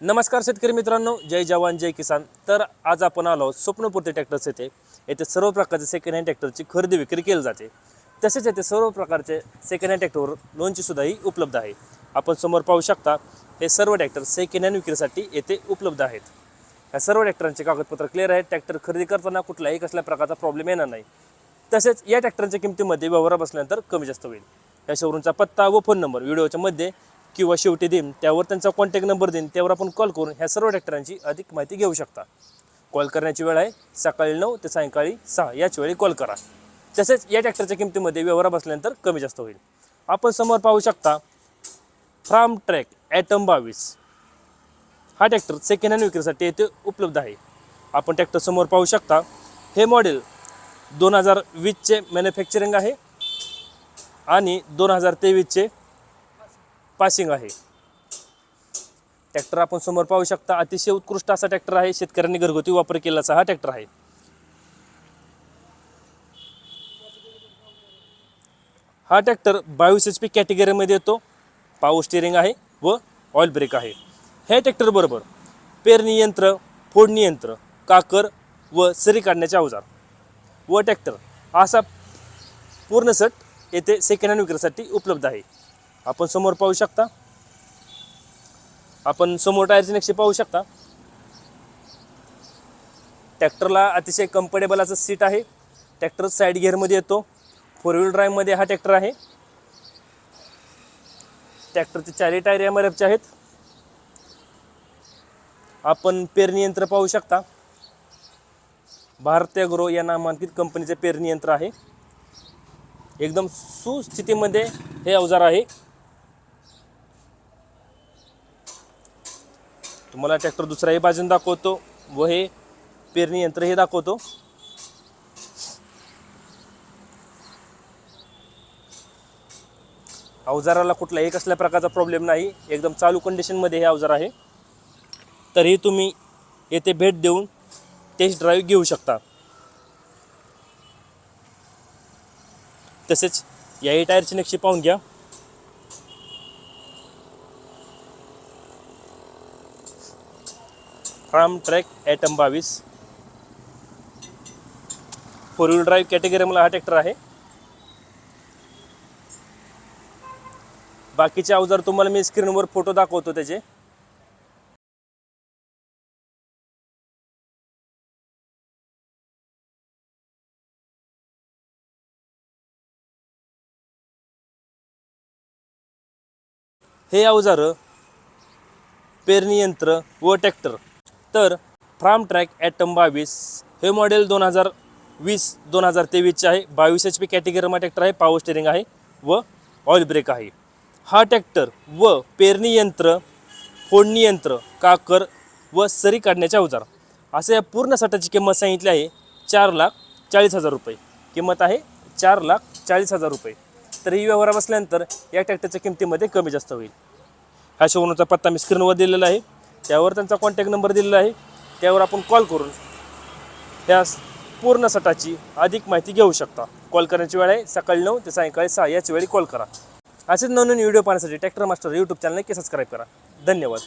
नमस्कार शेतकरी मित्रांनो जय जवान जय किसान. तर आज आपण आलो स्वप्नपूर्ती ट्रॅक्टर्स येथे. येथे सर्व प्रकारचे सेकंड हँड ट्रॅक्टरची खरेदी विक्री केली जाते. तसेच येथे सर्व प्रकारचे सेकंड हँड ट्रॅक्टरवर लोनची सुद्धाही उपलब्ध आहे. आपण समोर पाहू शकता हे सर्व ट्रॅक्टर सेकंड हँड विक्रीसाठी येथे उपलब्ध आहेत. ह्या सर्व ट्रॅक्टरांचे कागदपत्र क्लिअर आहेत. ट्रॅक्टर खरेदी करताना कुठलाही कसल्या प्रकारचा प्रॉब्लेम येणार नाही. तसेच या ट्रॅक्टरच्या किमतीमध्ये व्यवहार बसल्यानंतर कमी जास्त होईल. या शोरूमचा पत्ता व फोन नंबर व्हिडिओच्या मध्ये किंवा शेवटी देईन त्यावर त्यांचा कॉन्टॅक्ट नंबर देईन त्यावर आपण कॉल करून ह्या सर्व ट्रॅक्टरांची अधिक माहिती घेऊ शकता. कॉल करण्याची वेळ आहे सकाळी नऊ ते सायंकाळी सहा याच वेळी कॉल करा. तसेच या ट्रॅक्टरच्या किमतीमध्ये व्यवहार बसल्यानंतर कमी जास्त होईल. आपण समोर पाहू शकता फ्राम ट्रॅक ॲटम बावीस. हा ट्रॅक्टर सेकंड हँड विक्रीसाठी येथे उपलब्ध आहे. आपण ट्रॅक्टर समोर पाहू शकता हे मॉडेल दोन हजार वीसचे मॅन्युफॅक्चरिंग आहे आणि दोन हजार तेवीसचे पासिंग आहे. ट्रॅक्टर आपण समोर पाहू शकता अतिशय उत्कृष्ट असा ट्रॅक्टर आहे. शेतकऱ्यांनी घरगुती वापर केल्याचा हा ट्रॅक्टर आहे. हा ट्रॅक्टर बावीस एच पी कॅटेगरीमध्ये येतो. पावर स्टिअरिंग आहे व ऑइल ब्रेक आहे. हे ट्रॅक्टरबरोबर पेरणी यंत्र फोडणी यंत्र काकर व सरी काढण्याचे अवजार व ट्रॅक्टर असा पूर्ण सट येथे सेकंड हँड विक्रीसाठी उपलब्ध आहे. आपण समोर पाहू शकता. आपण समोर टायरचे नक्षी पाहू शकता. ट्रॅक्टरला अतिशय कम्फर्टेबल असं सीट आहे. ट्रॅक्टर साईड गिअरमध्ये येतो. फोर व्हील ड्राईव्हमध्ये हा ट्रॅक्टर आहे. ट्रॅक्टरचे चारही टायर एम आर एफचे आहेत. आपण पेरणी यंत्र पाहू शकता. भारतीय ग्रो या नामांकित कंपनीचे पेरणी यंत्र आहे. एकदम सुस्थितीमध्ये हे अवजार आहे. तुम्हाला ट्रॅक्टर दुसऱ्याही बाजून दाखवतो व हे पेरणी यंत्र हे दाखवतो. अवजाराला कुठलाही कसल्या प्रकारचा प्रॉब्लेम नाही. एकदम चालू कंडिशनमध्ये हे अवजार आहे. तरीही तुम्ही येथे भेट देऊन टेस्ट ड्राईव्ह घेऊ शकता. तसेच याही टायरची नक्षी पाहून घ्या. फार्म ट्रॅक ॲटम बावीस. फोर व्हील ड्राईव्ह कॅटेगरी मला हा ट्रॅक्टर आहे. बाकीचे अवजार तुम्हाला मी स्क्रीनवर फोटो दाखवतो त्याचे. हे अवजारं पेरणी यंत्र व ट्रॅक्टर तर फ्राम ट्रॅक ॲटम बावीस हे मॉडेल दोन हजार वीस दोन हजार तेवीसचे आहे. बावीस एच पी कॅटेगरीमा ट्रॅक्टर आहे पॉवर स्टेरिंग आहे व ऑइल ब्रेक आहे. हा ट्रॅक्टर व पेरणी यंत्र फोडणी यंत्र काकर व सरी काढण्याचे अवजार. असं या पूर्ण सटाची किंमत सांगितली आहे चार लाख चाळीस हजार रुपये. किंमत आहे चार लाख चाळीस हजार रुपये. तर ही व्यवहार बसल्यानंतर या ट्रॅक्टरच्या किमतीमध्ये कमी जास्त होईल. हा शोरूमचा पत्ता मी स्क्रीनवर दिलेला आहे. त्यावर त्यांचा कॉन्टॅक्ट नंबर दिलेला आहे त्यावर आपण कॉल करून या पूर्ण सटाची अधिक माहिती घेऊ शकता. कॉल करण्याची वेळ आहे सकाळी नऊ ते सायंकाळी सहा याच वेळी कॉल करा. असेच नवनवीन व्हिडिओ पाहण्यासाठी ट्रॅक्टर मास्टर यूट्यूब चॅनल नक्की सबस्क्राईब करा. धन्यवाद.